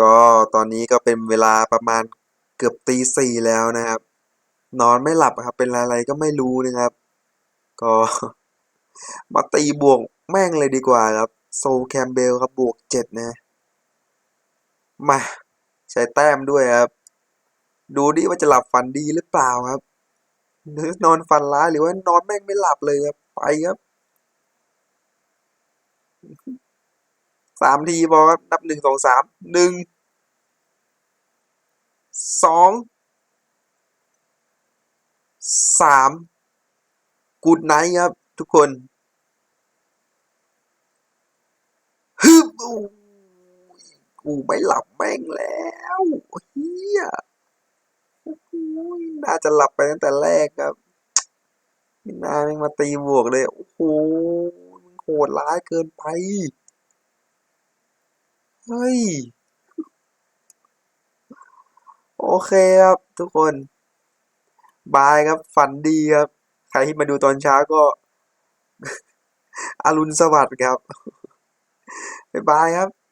ก็ตอนนี้ก็เป็นเวลาประมาณเกือบตีสี่แล้วนะครับ นอนไม่หลับครับ เป็นอะไรก็ไม่รู้นะครับ ก็มาตีบวกแม่งเลยดีกว่าครับ โซแคมเบลครับบวกเจ็ดนะ มาใช้แต้มด้วยครับ ดูดิว่าจะหลับฝันดีหรือเปล่าครับหรือนอนฝันร้ายหรือว่านอนแม่งไม่หลับเลยครับ ไปครับ สามทีพอครับนับหนึ่งสองสามหนึ่งสองสามกูดไนท์ครับ ทุกคนฮึบอู้ยกูไม่หลับแม่งแล้วเฮียน่าจะหลับไปตั้งแต่แรกครับม่น่าแม่งมาตีบวกเลย โอ้โหมันโหดร้ายเกินไป เฮ้ย โอเคครับทุกคน บายครับ ฝันดีครับ ใครที่มาดูตอนเช้าก็ อรุณสวัสดิ์ครับ บ๊ายบายครับ